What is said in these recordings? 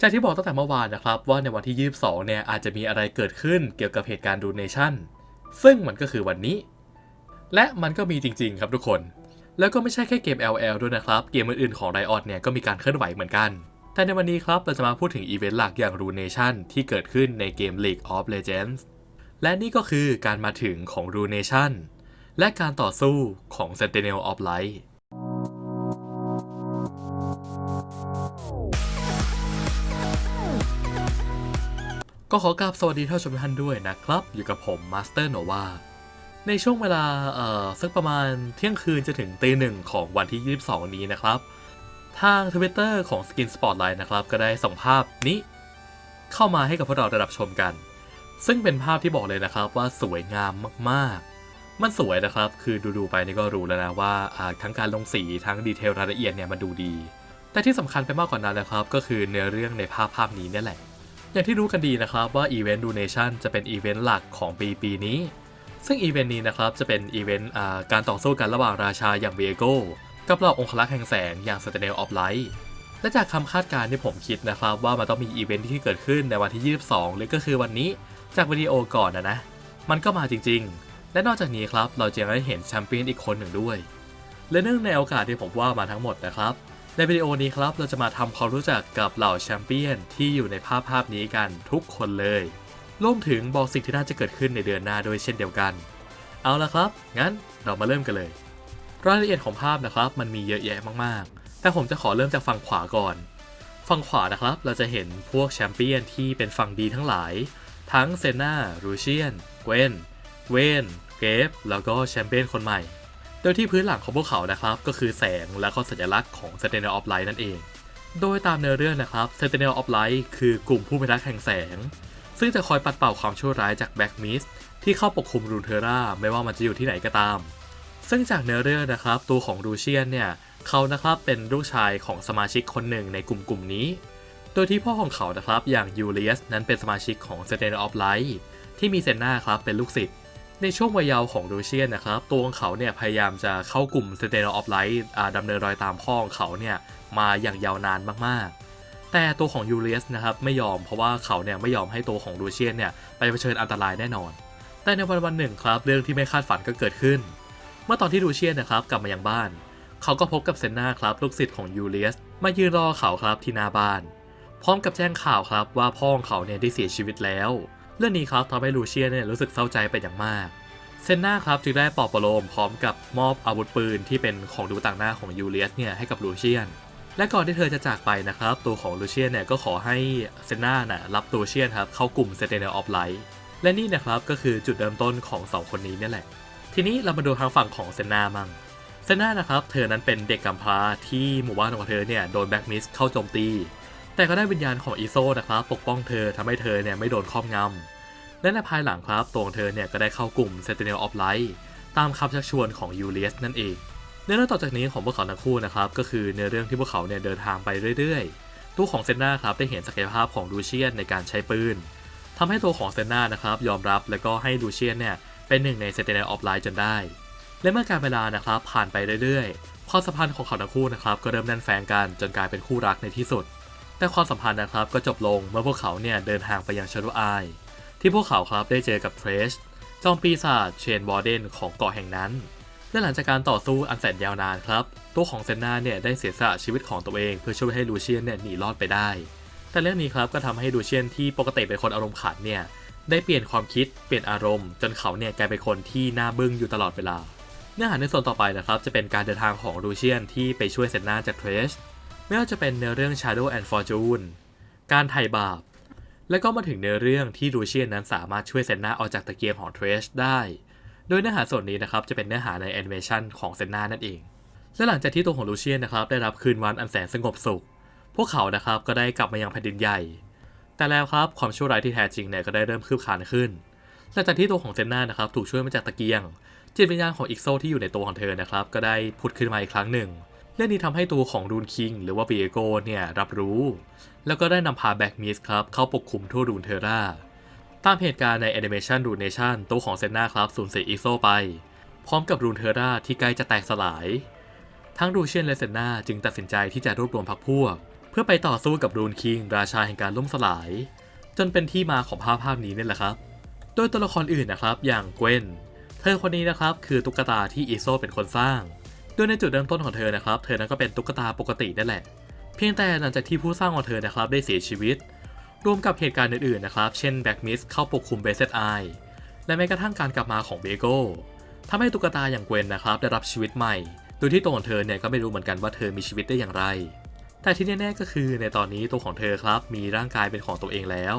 จากที่บอกตั้งแต่เมื่อวานนะครับว่าในวันที่ 22 เนี่ยอาจจะมีอะไรเกิดขึ้นเกี่ยวกับเหตุการณ์ดูเนชั่น ซึ่งมันก็คือวันนี้ และมันก็มีจริงๆครับทุกคน แล้วก็ไม่ใช่แค่เกม LL ด้วยนะครับ เกมอื่นๆของ Riot เนี่ยก็มีการเคลื่อนไหวเหมือนกัน แต่ในวันนี้ครับเราจะมาพูดถึงอีเวนต์หลักอย่าง Runation ที่เกิดขึ้นในเกม League of Legends และนี่ก็คือการมาถึงของ Runation และการต่อสู้ของ Sentinel of Light ก็ขอกราบสวัสดีท่านผู้ชมทุกท่านด้วยนะครับ อยู่กับผมมาสเตอร์โนวาในช่วงเวลาเอ่อสักประมาณเที่ยงคืนจะถึงตีหนึ่งของวันที่ 22 นี้นะครับ ทาง Twitter ของ Skin Spotlight นะครับ ก็ได้ส่งภาพนี้ เข้ามาให้กับพวกเราได้รับชมกัน ซึ่งเป็นภาพที่บอกเลยนะครับว่าสวยงามมากๆ มันสวยนะครับ คือดูๆไปนี่ก็รู้แล้วนะว่าทั้งการลงสีทั้งดีเทลรายละเอียดเนี่ยมันดูดี แต่ที่สำคัญไปมากกว่านั้นนะครับ ก็คือเนื้อเรื่องในภาพภาพนี้นี่แหละ อย่างที่รู้กันดีนะครับว่า Event Donation จะเป็นอีเวนต์หลักของปีปีนี้ ซึ่งอีเวนต์นี้นะครับจะเป็นอีเวนต์การต่อสู้กันระหว่างราชาอย่างเวโก้กับเหล่าองครักษ์แห่งแสงอย่าง Sentinel of Light และจากคำคาดการณ์ที่ผมคิดนะครับ ว่ามันต้องมีอีเวนต์ที่เกิดขึ้นในวันที่ 22 หรือก็คือวันนี้จากวิดีโอก่อนนะนะ มันก็มาจริงๆ และนอกจากนี้ครับเราจะได้เห็นแชมเปี้ยนอีกคนหนึ่งด้วย และเนื่องในโอกาสที่ผมว่ามาทั้งหมดนะครับ ในวิดีโอนี้ครับเราจะมาทำความรู้จักกับเหล่าแชมเปี้ยนที่อยู่ในภาพภาพนี้กันทุกคนเลยรวมถึงบอกสิ่งที่น่าจะเกิดขึ้นในเดือนหน้าด้วยเช่นเดียวกัน เอาละครับ งั้นเรามาเริ่มกันเลย รายละเอียดของภาพนะครับ มันมีเยอะแยะมากๆ แต่ผมจะขอเริ่มจากฝั่งขวาก่อน ฝั่งขวานะครับ เราจะเห็นพวกแชมเปี้ยนที่เป็นฝั่งดีทั้งหลาย ทั้งเซน่า รูเชียน เกวน เวน เกฟแล้วก็แชมเปี้ยนคนใหม่ โดยที่พื้นหลังของพวกเขานะครับ ก็คือแสงและก็สัญลักษณ์ของ Sentinel of Light นั่นเอง โดยตามเนื้อเรื่องนะครับ Sentinel of Light คือกลุ่มผู้พิทักษ์แห่งแสง ซึ่งจะคอยปัดเป่าความชั่วร้ายจาก Black Mist ที่เข้าปกคลุมรูเทอร่าไม่ว่ามันจะอยู่ที่ไหนก็ตาม ซึ่งจากเนื้อเรื่องนะครับ ตัวของรูเชียนเนี่ยเขานะครับเป็นลูกชายของสมาชิกคนหนึ่งในกลุ่มกลุ่มนี้ โดยที่พ่อของเขานะครับอย่างยูเลียสนั้นเป็นสมาชิกของ Sentinel of Light ที่มีเซนนาครับเป็นลูกศิษย์ ในช่วงวัยเยาว์ของลูเชียนนะครับ ตัวของเขาเนี่ยพยายามจะเข้ากลุ่ม Sentinel of Light อ่าดำเนินรอยตามพ่อของเขาเนี่ยมาอย่างยาวนานมากๆ แต่ตัวของยูเลียสนะครับไม่ยอมเพราะว่าเขาเนี่ยไม่ยอมให้ตัวของลูเชียนเนี่ยไปเผชิญอันตรายแน่นอน แต่ในวันวันหนึ่งครับเรื่องที่ไม่คาดฝันก็เกิดขึ้น เมื่อตอนที่ลูเชียนนะครับกลับมายังบ้าน เขาก็พบกับเซนนาครับลูกศิษย์ของยูเลียสมายืนรอเขาครับที่หน้าบ้าน พร้อมกับแจ้งข่าวครับว่าพ่อของเขาเนี่ยได้เสียชีวิตแล้ว เรื่องนี้ครับทำให้ลูเชียเนี่ยรู้สึกเศร้าใจไปอย่างมาก เซนนาครับจึงได้ปลอบประโลมพร้อมกับมอบอาวุธปืนที่เป็นของดูต่างหน้าของยูเลียสเนี่ยให้กับลูเชียน และก่อนที่เธอจะจากไปนะครับ ตัวของลูเชียนเนี่ยก็ขอให้เซนนาน่ะรับลูเชียนครับเข้ากลุ่ม Sentinel of Light และนี่นะครับก็คือจุดเริ่มต้นของสองคนนี้นี่แหละ ทีนี้เรามาดูทางฝั่งของเซนนามั่งเซนนานะครับเธอนั้นเป็นเด็กกำพร้าที่หมู่บ้านของเธอเนี่ยโดนแบ็กมิสเข้าโจมตี แต่ก็ได้วิญญาณของอีโซนะครับปกป้องเธอทำให้เธอเนี่ยไม่โดนครอบงำและในภายหลังครับตัวของเธอเนี่ยก็ได้เข้ากลุ่ม Sentinel of Light ตามคำชักชวนของยูเลียสนั่นเองเนื้อเรื่องต่อจากนี้ของพวกเขาทั้งคู่นะครับก็คือเนื้อเรื่องที่พวกเขาเนี่ยเดินทางไปเรื่อยๆ ตัวของเซนนาครับได้เห็นศักยภาพของลูเชียนในการใช้ปืนทำให้ตัวของเซนนานะครับยอมรับและก็ให้ลูเชียนเนี่ยเป็นหนึ่งใน Sentinel of Light จนได้ และเมื่อการเวลานะครับผ่านไปเรื่อยๆความสัมพันธ์ของเขาทั้งคู่นะครับก็เริ่มแน่นแฟนกันจนกลายเป็นคู่รักในที่สุด แต่ความสัมพันธ์นะครับก็จบลงเมื่อพวกเขาเนี่ยเดินทางไปยังชารุอาย ที่พวกเขาครับได้เจอกับเทรชจอมปีศาจเชนวอร์เดนของเกาะแห่งนั้น และหลังจากการต่อสู้อันแสนยาวนานครับ ตัวของเซนนาเนี่ยได้เสียสละชีวิตของตัวเองเพื่อช่วยให้ลูเชียนเนี่ยหนีรอดไปได้ แต่เรื่องนี้ครับก็ทำให้ลูเชียนที่ปกติเป็นคนอารมณ์ขันเนี่ยได้เปลี่ยนความคิดเปลี่ยนอารมณ์ จนเขาเนี่ยกลายเป็นคนที่หน้าบึ้งอยู่ตลอดเวลา เนื้อหาในส่วนต่อไปนะครับจะเป็นการเดินทางของลูเชียนที่ไปช่วยเซนนาจากเทรช ไม่ว่าจะเป็นเนื้อเรื่อง Shadow and Fortune การไถ่บาป และก็มาถึงเนื้อเรื่องที่ลูเชียนนั้นสามารถช่วยเซนนาออกจากตะเกียงของเทรชได้ โดยเนื้อหาส่วนนี้นะครับจะเป็นเนื้อหาในแอนิเมชันของเซนนานั่นเอง และหลังจากที่ตัวของลูเชียนนะครับได้รับคืนวันอันแสนสงบสุข พวกเขานะครับก็ได้กลับมายังแผ่นดินใหญ่ แต่แล้วครับความชั่วร้ายที่แท้จริงเนี่ยก็ได้เริ่มคืบคลานขึ้น หลังจากที่ตัวของเซนนานะครับถูกช่วยมาจากตะเกียงจิตวิญญาณของอิกโซที่อยู่ในตัวของเธอนะครับก็ได้พุดขึ้นมาอีกครั้งหนึ่ง เรื่องนี้ทำให้ตัวของรูนคิงหรือว่าเบียโกเนี่ยรับรู้ แล้วก็ได้นำพาแบ็กมิสครับเข้าปกคลุมทั่วรูนเทอร่าตามเหตุการณ์ในแอนิเมชันรูนเนชั่นตัวของเซนนาครับสูญเสียอิโซไป พร้อมกับรูนเทอร่าที่ใกล้จะแตกสลาย ทั้งรูเชียนและเซนนาจึงตัดสินใจที่จะรวบรวมพรรคพวกเพื่อพื่อไปต่อสู้กับรูนคิง ราชาแห่งการล่มสลาย จนเป็นที่มาของภาพภาพนี้นี่แหละครับ โดยตัวละครอื่นนะครับอย่างเกวนเธอคนนี้นะครับคือตุ๊กตาที่อีโซเป็นคนสร้าง โดยในจุดเริ่มต้นของเธอนะครับ เธอนั้นก็เป็นตุ๊กตาปกตินั่นแหละ เพียงแต่หลังจากที่ผู้สร้างของเธอนะครับได้เสียชีวิต รวมกับเหตุการณ์อื่นๆนะครับ เช่นแบ็กมิสเข้าปกคลุมเบสเซตไอและแม้กระทั่งการกลับมาของเบโก้ทำให้ตุ๊กตาอย่างเกวนนะครับได้รับชีวิตใหม่ โดยที่ตัวของเธอเนี่ยก็ไม่รู้เหมือนกันว่าเธอมีชีวิตได้อย่างไร แต่ที่แน่ๆก็คือในตอนนี้ตัวของเธอครับมีร่างกายเป็นของตัวเองแล้ว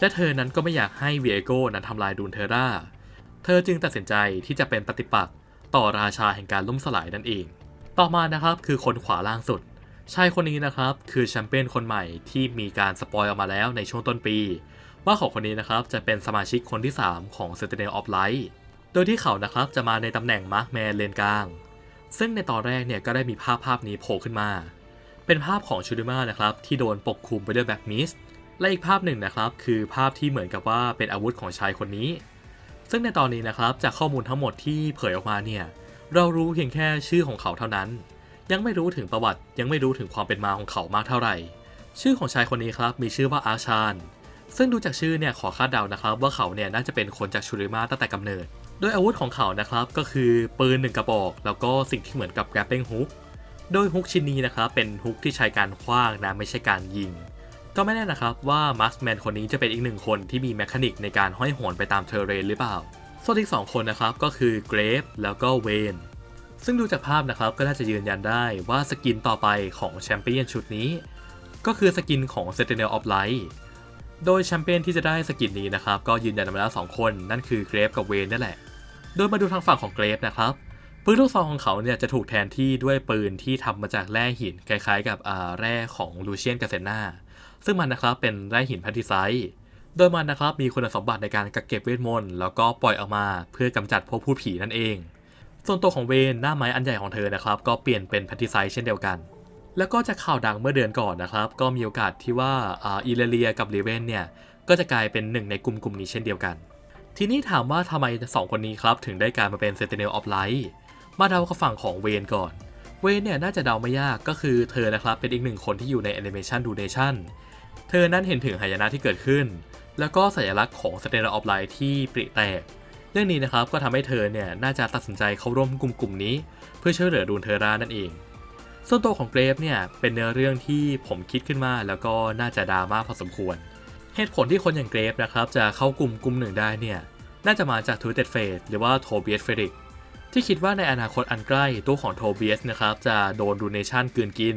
และเธอนั้นก็ไม่อยากให้เวโก้นั้นทำลายดูนเทอร่า เธอจึงตัดสินใจที่จะเป็นปฏิปักษ์ ต่อราชาแห่งการล่มสลายนั่นเอง ต่อมานะครับคือคนขวาล่างสุด ชายคนนี้นะครับคือแชมเปี้ยนคนใหม่ที่มีการสปอยออกมาแล้วในช่วงต้นปี ว่าเขาคนนี้นะครับจะเป็นสมาชิกคนที่ 3 ของ Sentinel of Light โดยที่เขานะครับจะมาในตำแหน่งมาร์คแมนเลนกลาง ซึ่งในตอนแรกเนี่ยก็ได้มีภาพภาพนี้โผล่ขึ้นมา เป็นภาพของชูดิมานะครับที่โดนปกคลุมไปด้วยแบ็กมิสและอีกภาพหนึ่งนะครับคือภาพที่เหมือนกับว่าเป็นอาวุธของชายคนนี้ ซึ่งในตอนนี้นะครับจากข้อมูลทั้งหมดที่เผยออกมาเนี่ยเรารู้เพียงแค่ชื่อของเขาเท่านั้น ยังไม่รู้ถึงประวัติยังไม่รู้ถึงความเป็นมาของเขามากเท่าไหร่ ชื่อของชายคนนี้ครับมีชื่อว่าอาชานซึ่งดูจากชื่อเนี่ยขอคาดเดานะครับว่าเขาเนี่ยน่าจะเป็นคนจากชูริมาตั้งแต่กำเนิด โดยอาวุธของเขานะครับก็คือปืนหนึ่งกระบอก แล้วก็สิ่งที่เหมือนกับแกรปเปิลฮุก โดยฮุกชิ้นนี้นะครับเป็นฮุกที่ใช้การคว้างนะไม่ใช่การยิง ก็ไม่แน่นะครับว่ามาร์คแมนคนนี้จะเป็นอีกหนึ่งคนที่มีแมคานิกในการห้อยโหนไปตามเทอร์เรนหรือเปล่า ส่วนอีกสองคนนะครับก็คือเกรฟแล้วก็เวนซึ่งดูจากภาพนะครับก็น่าจะยืนยันได้ว่าสกินต่อไปของแชมเปี้ยนชุดนี้ ก็คือสกินของ Sentinel of Light โดยแชมเปี้ยนที่จะได้สกินนี้นะครับก็ยืนยันมาแล้ว 2 คนนั่นคือเกรฟกับเวนนั่นแหละ โดยมาดูทางฝั่งของเกรฟนะครับปืนลูกซองของเขาเนี่ยจะถูกแทนที่ด้วยปืนที่ทำมาจากแร่หินคล้ายๆ กับแร่ของลูเชียนกาเซนา ซึ่งมันนะครับเป็นแร่หินแพทติไซต์โดยมันนะครับมีคุณสมบัติในการกักเก็บเวทมนต์แล้วก็ปล่อยออกมาเพื่อกำจัดพวกพูดผีนั่นเอง ส่วนตัวของเวนหน้าไม้อันใหญ่ของเธอนะครับ ก็เปลี่ยนเป็นแพทติไซต์เช่นเดียวกัน แล้วก็จากข่าวดังเมื่อเดือนก่อนนะครับ ก็มีโอกาสที่ว่าอ,อิเลเลียกับเลเวนเนี่ยก็จะกลายเป็นหนึ่งในกลุ่มกลุ่มนี้เช่นเดียวกัน ทีนี้ถามว่าทำไมสองคนนี้ครับถึงได้กลายมาเป็น Sentinel of Light มาเดากับฝั่งของเวนก่อนเวนเนี่ยน่าจะเดาไม่ยากก็คือเธอนะครับเป็นอีกหนึ่งคนที่อยู่ใน Animation d o n a t i o n เธอนั้นเห็นถึงหายนะที่เกิดขึ้น แล้วก็สัญลักษณ์ของ Sentinel of Light ที่ปริแตก เรื่องนี้นะครับก็ทำให้เธอเนี่ยน่าจะตัดสินใจเข้าร่วมกลุ่มกลุ่มนี้ เพื่อช่วยเหลือดูนเทอร่านั่นเอง ส่วนตัวของเกรฟเนี่ยเป็นเนื้อเรื่องที่ผมคิดขึ้นมา แล้วก็น่าจะดราม่าพอสมควร เหตุผลที่คนอย่างเกรฟนะครับจะเข้ากลุ่มกลุ่มหนึ่งได้เนี่ยน่าจะมาจากทูเต d เฟสหรือว่าโทเบียสเฟริกที่คิดว่าในอนาคตอันใกล้ตัวของโทเบียสนะครับจะโดนดูเนชั่นกืนกิน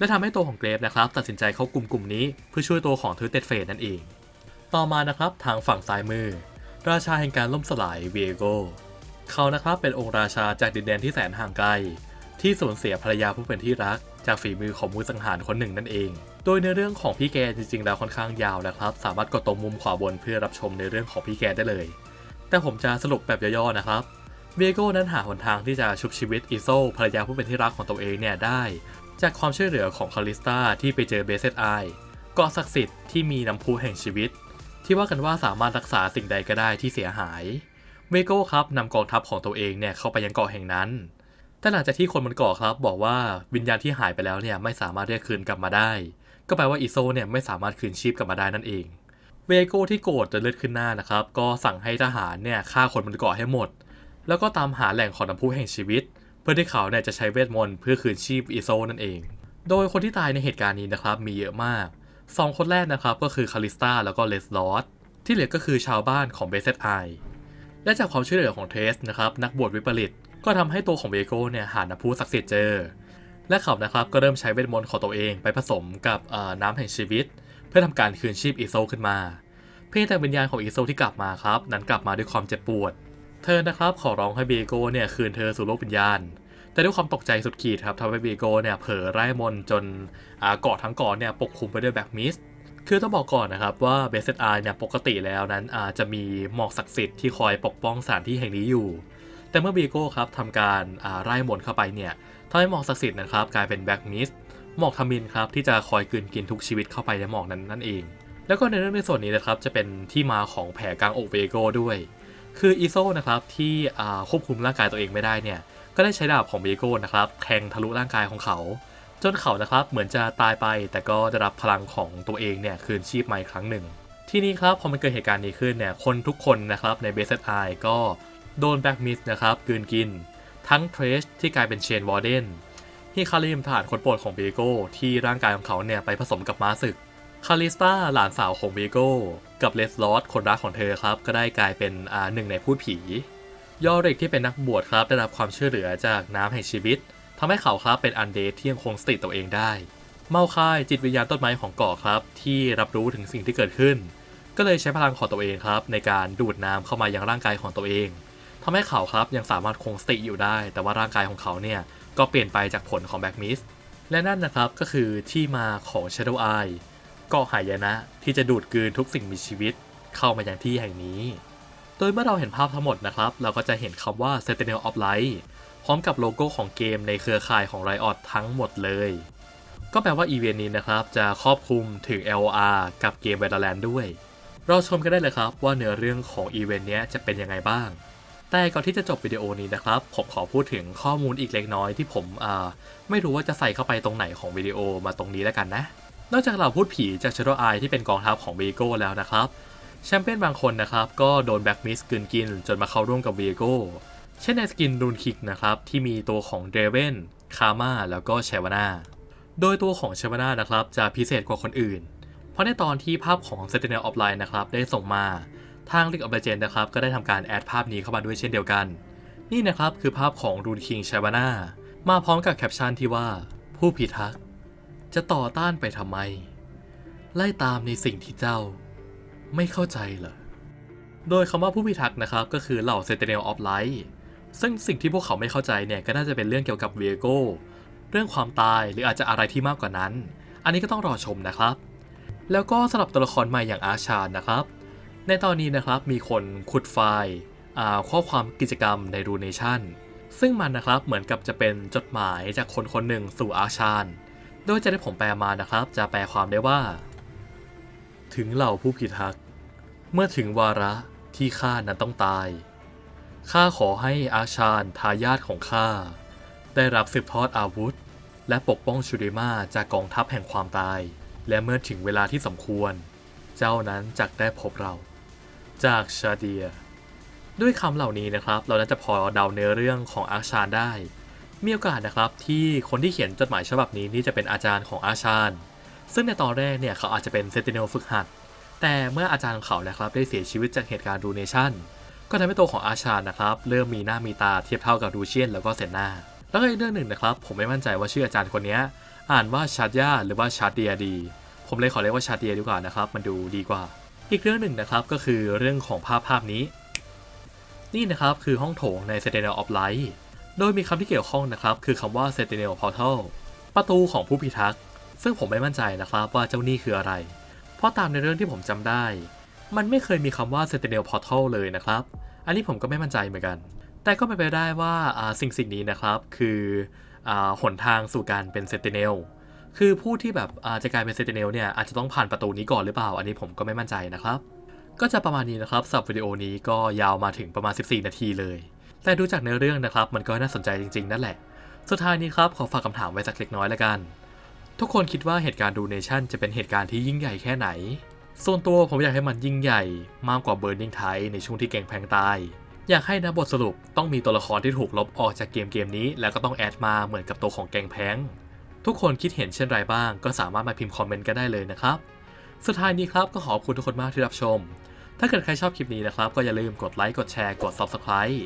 และทำให้ตัวของเกรฟนะครับตัดสินใจเข้ากลุ่มกลุ่มนี้เพื่อช่วยตัวของทูเต d เฟสนั่นเอง ต่อมานะครับทางฝั่งซ้ายมือ ราชาแห่งการล่มสลายเวโกเขานะครับเป็นองค์ราชาจากดินแดนที่แสนห่างไกล ที่สูญเสียภรรยาผู้เป็นที่รัก จากฝีมือของมือสังหารคนหนึ่งนั่นเอง โดยในเรื่องของพี่แกจริงๆแล้วค่อนข้างยาวนะครับ สามารถกดตรงมุมขวาบนเพื่อรับชมในเรื่องของพี่แกได้เลย แต่ผมจะสรุปแบบย่อๆนะครับเวโก้นั้นหาหนทางที่จะชุบชีวิตอิโซภรรยาผู้เป็นที่รักของตัวเองเนี่ยได้ จากความช่วยเหลือของคาลิสตาที่ไปเจอเบสเซตไอเกาะศักดิ์สิทธิ์ที่มีน้ำพุแห่งชีวิต ที่ว่ากันว่าสามารถรักษาสิ่งใดก็ได้ที่เสียหายเวโก้ครับนำกองทัพของตัวเองเนี่ยเข้าไปยังเกาะแห่งนั้น แต่หลังจากที่คนบนเกาะครับ บอกว่าวิญญาณที่หายไปแล้วเนี่ยไม่สามารถเรียกคืนกลับมาได้ ก็แปลว่าอิโซเนี่ยไม่สามารถคืนชีพกลับมาได้นั่นเอง เวโก้ที่โกรธจนเลือดขึ้นหน้านะครับ ก็สั่งให้ทหารเนี่ยฆ่าคนบนเกาะให้หมด แล้วก็ตามหาแหล่งของน้ำพุแห่งชีวิต เพื่อที่เขาเนี่ยจะใช้เวทมนต์เพื่อคืนชีพอิโซนั่นเอง โดยคนที่ตายในเหตุการณ์นี้นะครับมีเยอะมากสองคนแรกนะครับก็คือคาลิสตาแล้วก็เลสลอสที่เหลือก็คือชาวบ้านของเบสเซตไอและจากความช่วยเหลือของเทสนะครับนักบวชวิปริตก็ทำให้ตัวของเวโก้เนี่ยหาน้ำพุศักดิ์สิทธิ์เจอ และเขานะครับก็เริ่มใช้เวทมนต์ของตัวเองไปผสมกับน้ำแห่งชีวิต เพื่อทำการคืนชีพอีโซขึ้นมา เพียงแต่วิญญาณของอีโซที่กลับมาครับ นั้นกลับมาด้วยความเจ็บปวด เธอนะครับขอร้องให้เบโกเนี่ยคืนเธอสู่โลกวิญญาณ แต่ด้วยความตกใจสุดขีดครับทำให้เบโกเนี่ยเผลอไร้มนจนเกาะทั้งเกาะเนี่ยปกคลุมไปด้วยแบ็กมิสคือต้องบอกก่อนนะครับว่าเบสเซตไอเนี่ยปกติแล้วนั้นอาจะมีหมอกศักดิ์สิทธิ์ที่คอยปกป้องสถานที่แห่งนี้อยู่ แต่เมื่อเบโก้ครับทำการไล่มนเข้าไปเนี่ยทำให้หมอกศักดิ์สิทธิ์นะครับกลายเป็นแบ็กมิสหมอกทมินครับที่จะคอยกลืนกินทุกชีวิตเข้าไปในหมอกนั้นนั่นเอง แล้วก็ในเรื่องในส่วนนี้นะครับจะเป็นที่มาของแผลกลางอกเวโก้ด้วย คืออีโซนะครับที่ควบคุมร่างกายตัวเองไม่ได้เนี่ยก็ได้ใช้ดาบของเวโก้นะครับแทงทะลุร่างกายของเขา จนเขานะครับเหมือนจะตายไป แต่ก็ได้รับพลังของตัวเองเนี่ยคืนชีพมาอีกครั้งหนึ่ง ที่นี้ครับพอมันเกิดเหตุการณ์นี้ขึ้นเนี่ยคนทุกคนนะครับในเบสเซไอก็โดนแบ็กมิสนะครับกืนกิน ทั้งเทรชที่กลายเป็นเชนวอร์เดนที่คาริมทหารคนโปรดของเบโก้ที่ร่างกายของเขาเนี่ยไปผสมกับม้าศึกคาริสตาหลานสาวของเบโก้ กับเลสลอสคนรักของเธอครับ ก็ได้กลายเป็นอ่าหนึ่งในพูดผี ยอริกที่เป็นนักบวชครับ ได้รับความช่วยเหลือจากน้ำแห่งชีวิตทำให้เขาครับเป็นอันเดทที่ยังคงสติตัวเองได้ เมาคายจิตวิญญาณต้นไม้ของเกาะครับ ที่รับรู้ถึงสิ่งที่เกิดขึ้น ก็เลยใช้พลังของตัวเองครับ ในการดูดน้ำเข้ามายังร่างกายของตัวเองทำให้เขาครับยังสามารถคงสติอยู่ได้ แต่ว่าร่างกายของเขาเนี่ยก็เปลี่ยนไปจากผลของแบ็กมิสและนั่นนะครับก็คือที่มาของ Shadow Eye กาะหายนะที่จะดูดกลืนทุกสิ่งมีชีวิตเข้ามาอย่างที่แห่งนี้ โดยเมื่อเราเห็นภาพทั้งหมดนะครับ เราก็จะเห็นคำว่า Sentinel of Light พร้อมกับโลโก้ของเกมในเครือข่ายของ Riot ทั้งหมดเลย ก็แปลว่าอีเวนต์นี้นะครับ จะครอบคลุมถึง LOR กับเกม Valorant ด้วย เราชมกันได้เลยครับว่าเนื้อเรื่องของอีเวนต์นี้จะเป็นยังไงบ้าง แต่ก่อนที่จะจบวิดีโอนี้นะครับผมขอพูดถึงข้อมูลอีกเล็กน้อยที่ผมไม่รู้ว่าจะใส่เข้าไปตรงไหนของวิดีโอมาตรงนี้แล้วกันนะ นอกจากเหล่าพูดผีจาก Shadow Eye ที่เป็นกองทัพของ v ีโก้แล้วนะครับแชมเปี้ยนบางคนนะครับก็โดนแบ็กมิสกืนกินจนมาเข้าร่วมกับ v ีโก้เช่นในสกินรูนคิกนะครับที่มีตัวของเดเวนคาม่าแล้วก็เชวานาโดยตัวของเชวานานะครับจะพิเศษกว่าคนอื่น เพราะในตอนที่ภาพของ Sentinel of Line นะครับได้ส่งมาทาง League of Legends นะครับก็ได้ทำการแอดภาพนี้เข้ามาด้วยเช่นเดียวกัน นี่นะครับคือภาพของรูนคิงเชวานามาพร้อมกับแคปชั่นที่ว่าผู้พิทักษ์ จะต่อต้านไปทำไม ไล่ตามในสิ่งที่เจ้า ไม่เข้าใจเหรอ โดยคำว่าผู้พิทักษ์นะครับ ก็คือเหล่า Sentinel of Light ซึ่งสิ่งที่พวกเขาไม่เข้าใจเนี่ยก็น่าจะเป็นเรื่องเกี่ยวกับเวโก้เรื่องความตายหรืออาจจะอะไรที่มากกว่านั้น อันนี้ก็ต้องรอชมนะครับ แล้วก็สำหรับตัวละครใหม่อย่างอาชาญนะครับ ในตอนนี้นะครับมีคนขุดไฟล์ข้อความกิจกรรมในรูเนชั่นซึ่งมันนะครับเหมือนกับจะเป็นจดหมายจากคนคนหนึ่งสู่อาชาญ โดยจะได้ผมแปลมานะครับ จะแปลความได้ว่า ถึงเหล่าผู้พิทักษ์เมื่อถึงวาระที่ข้านั้นต้องตาย ข้าขอให้อาชาญทายาทของข้า ได้รับสืบทอดอาวุธ และปกป้องชูริมาจากกองทัพแห่งความตาย และเมื่อถึงเวลาที่สมควร เจ้านั้นจักได้พบเรา จากชาเดีย ด้วยคำเหล่านี้นะครับ เราน่าจะพอเดาเนื้อเรื่องของอาชาญได้ มีโอกาสนะครับที่คนที่เขียนจดหมายฉบับนี้นี่จะเป็นอาจารย์ของอาชาญ ซึ่งในตอนแรกเนี่ยเขาอาจจะเป็นเซนติเนลฝึกหัด แต่เมื่ออาจารย์ของเขานะครับได้เสียชีวิตจากเหตุการณ์ดูเนชั่น ก็ทำให้ตัวของอาชาญนะครับเริ่มมีหน้ามีตาเทียบเท่ากับดูเชียนแล้วก็เซนนาแล้วก็อีกเรื่องหนึ่งนะครับ ผมไม่มั่นใจว่าชื่ออาจารย์คนนี้อ่านว่าชาดยาหรือว่าชาเดียดี ผมเลยขอเรียกว่าชาเดียดีกว่านะครับ มันดูดีกว่า อีกเรื่องหนึ่งนะครับก็คือเรื่องของภาพภาพนี้ นี่นะครับคือห้องโถงใน Sentinel of Light โดยมีคำที่เกี่ยวข้องนะครับ คือคำว่า Sentinel Portal ประตูของผู้พิทักษ์ ซึ่งผมไม่มั่นใจนะครับว่าเจ้านี่คืออะไร เพราะตามในเรื่องที่ผมจำได้ มันไม่เคยมีคำว่า Sentinel Portal เลยนะครับ อันนี้ผมก็ไม่มั่นใจเหมือนกัน แต่ก็เป็นไปได้ว่าสิ่งสิ่งนี้นะครับ คืออหนทางสู่การเป็น Sentinel คือผู้ที่แบบจะกลายเป็น Sentinel เนี่ยอาจจะต้องผ่านประตูนี้ก่อนหรือเปล่า อันนี้ผมก็ไม่มั่นใจนะครับ ก็จะประมาณนี้นะครับสำหรับวิดีโอนี้ก็ยาวมาถึงประมาณ 14 นาทีเลย แต่ดูจากเนื้อเรื่องนะครับมันก็น่าสนใจจริงๆนั่นแหละ สุดท้ายนี้ครับขอฝากคำถามไว้สักเล็กน้อยล้วกัน ทุกคนคิดว่าเหตุการณ์ดูเนชั่นจะเป็นเหตุการณ์ที่ยิ่งใหญ่แค่ไหน ส่วนตัวผมอยากให้มันยิ่งใหญ่มากกว่าเบิร์นิงไทในช่วงที่เก่งแพงตาย อยากให้นะบทสรุปต้องมีตัวละครที่ถูกลบออกจากเกมเกมนี้ แล้วก็ต้องแอดมาเหมือนกับตัวของแกงแพงทุกคนคิดเห็นเช่นไรบ้าง ก็สามารถมาพิมพ์คอมเมนต์กันได้เลยนะครับ สุดท้ายนี้ครับก็ขอบคุณทุกคนมากที่รับชม ถ้าเกิดใครชอบคลิปนี้นะครับ ก็อย่าลืมกดไลค์ กดแชร์ กด Subscribe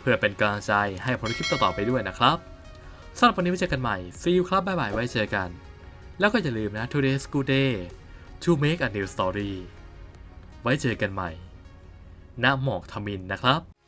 เพื่อเป็นกำลังใจให้ผลคลิปต่อๆไปด้วยนะครับสำหรับวันนี้ไว้เจอกันใหม่ See you ครับบ๊ายบายไว้เจอกัน แล้วก็อย่าลืมนะ Today's good day to make a new story ไว้เจอกันใหม่ณหมอกทมินนะครับ